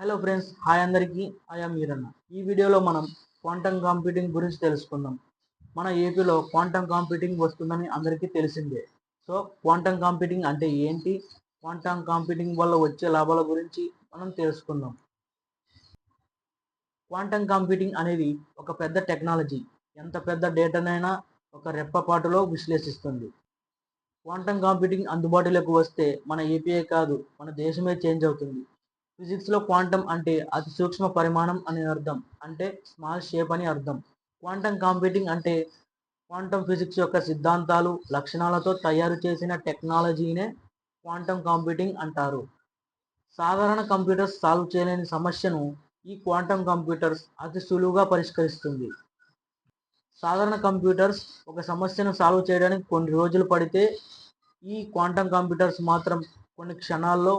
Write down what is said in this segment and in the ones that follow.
Hello friends hi అందరికీ. I'm Eeranna ఈ వీడియోలో మనం క్వాంటమ్ కంప్యూటింగ్ గురించి తెలుసుకుందాం. మన ఏపీలో క్వాంటమ్ కంప్యూటింగ్ వస్తుందని అందరికీ తెలిసిందే. సో క్వాంటమ్ కంప్యూటింగ్ అంటే ఏంటి? క్వాంటమ్ కంప్యూటింగ్ వల్ల వచ్చే లాభాల గురించి మనం తెలుసుకుందాం. క్వాంటమ్ కంప్యూటింగ్ అనేది ఒక పెద్ద టెక్నాలజీ ఎంత పెద్ద డేటానైనా ఒక రెప్పపాటులో విశ్లేషిస్తుంది. క్వాంటమ్ కంప్యూటింగ్ అందుబాటులోకి వస్తే మన ఏపీఏ కాదు మన దేశమే చేంజ్ అవుతుంది. ఫిజిక్స్లో క్వాంటమ్ అంటే అతి సూక్ష్మ పరిమాణం అని అర్థం అంటే స్మాల్ షేప్ అని అర్థం. క్వాంటమ్ కంప్యూటింగ్ అంటే క్వాంటమ్ ఫిజిక్స్ యొక్క సిద్ధాంతాలు లక్షణాలతో తయారు చేసిన టెక్నాలజీనే క్వాంటమ్ కంప్యూటింగ్ అంటారు. సాధారణ కంప్యూటర్స్ సాల్వ్ చేయలేని సమస్యను ఈ క్వాంటమ్ కంప్యూటర్స్ అతి సులువుగా పరిష్కరిస్తుంది. సాధారణ కంప్యూటర్స్ ఒక సమస్యను సాల్వ్ చేయడానికి కొన్ని రోజులు పడితే ఈ క్వాంటమ్ కంప్యూటర్స్ మాత్రం కొన్ని క్షణాల్లో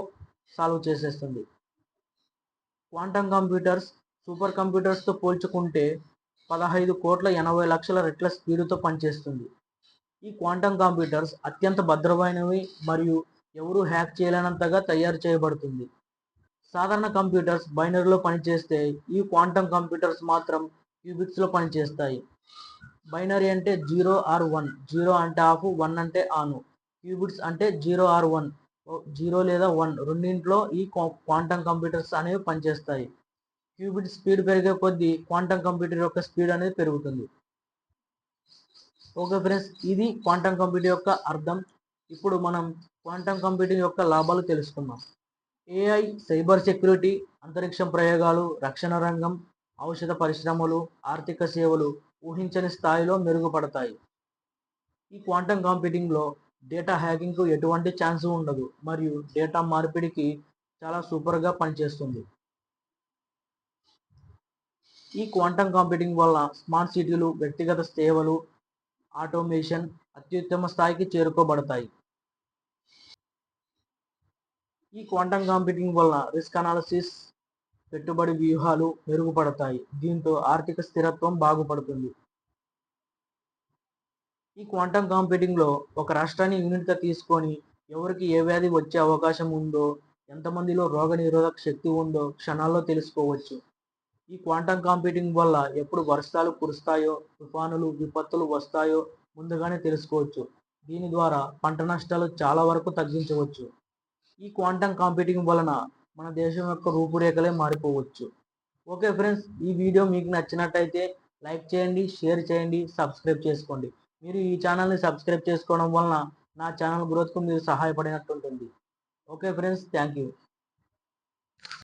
సాల్వ్ చేసేస్తుంది. క్వాంటమ్ కంప్యూటర్స్ సూపర్ కంప్యూటర్స్తో పోల్చుకుంటే పదహైదు కోట్ల ఎనభై లక్షల రెట్ల స్పీడుతో పనిచేస్తుంది. ఈ క్వాంటమ్ కంప్యూటర్స్ అత్యంత భద్రమైనవి మరియు ఎవరూ హ్యాక్ చేయలేనంతగా తయారు చేయబడుతుంది. సాధారణ కంప్యూటర్స్ బైనరీలో పనిచేస్తే ఈ క్వాంటమ్ కంప్యూటర్స్ మాత్రం క్యూబిక్స్లో పనిచేస్తాయి. బైనరీ అంటే జీరో ఆర్ వన్ జీరో అంటే ఆఫ్ వన్ అంటే ఆను క్యూబిట్స్ అంటే జీరో ఆర్ వన్ జీరో లేదా వన్ రెండింటిలో ఈ క్వాంటమ్ కంప్యూటర్స్ అనేవి పనిచేస్తాయి. క్యూబిట్ స్పీడ్ పెరిగే కొద్దీ క్వాంటమ్ కంప్యూటర్ యొక్క స్పీడ్ అనేది పెరుగుతుంది. ఓకే ఫ్రెండ్స్ ఇది క్వాంటమ్ కంప్యూటర్ యొక్క అర్థం. ఇప్పుడు మనం క్వాంటమ్ కంప్యూటింగ్ యొక్క లాభాలు తెలుసుకుందాం. ఏఐ సైబర్ సెక్యూరిటీ అంతరిక్షం ప్రయోగాలు రక్షణ రంగం ఔషధ పరిశ్రమలు ఆర్థిక సేవలు ఊహించని స్థాయిలో మెరుగుపడతాయి. ఈ క్వాంటమ్ కంప్యూటింగ్లో డేటా హ్యాకింగ్కు ఎటువంటి ఛాన్స్ ఉండదు. మరియు డేటా మార్పిడికి చాలా సూపర్గా పనిచేస్తుంది. ఈ క్వాంటమ్ కంప్యూటింగ్ వల్ల స్మార్ట్ సిటీలు వ్యక్తిగత సేవలు ఆటోమేషన్ అత్యుత్తమ స్థాయికి చేరుకోబడతాయి. ఈ క్వాంటమ్ కంప్యూటింగ్ వల్ల రిస్క్ అనాలసిస్ పెట్టుబడి వ్యూహాలు మెరుగుపడతాయి. దీంతో ఆర్థిక స్థిరత్వం బాగుపడుతుంది. ఈ క్వాంటమ్ కంప్యూటింగ్లో ఒక రాష్ట్రాన్ని యూనిట్గా తీసుకొని ఎవరికి ఏ వ్యాధి వచ్చే అవకాశం ఉందో ఎంతమందిలో రోగ నిరోధక శక్తి ఉందో క్షణాల్లో తెలుసుకోవచ్చు. ఈ క్వాంటమ్ కంప్యూటింగ్ వల్ల ఎప్పుడు వర్షాలు కురుస్తాయో తుఫానులు విపత్తులు వస్తాయో ముందుగానే తెలుసుకోవచ్చు. దీని ద్వారా పంట నష్టాలు చాలా వరకు తగ్గించవచ్చు. ఈ క్వాంటమ్ కంప్యూటింగ్ వలన మన దేశం యొక్క రూపురేఖలే మారిపోవచ్చు. ఓకే ఫ్రెండ్స్ ఈ వీడియో మీకు నచ్చినట్టయితే లైక్ చేయండి షేర్ చేయండి సబ్స్క్రైబ్ చేసుకోండి. మీరు ఈ ఛానల్ని సబ్స్క్రైబ్ చేసుకోవడం వలన నా ఛానల్ గ్రోత్కు మీరు సహాయపడినట్టు ఉంటుంది. Okay friends thank you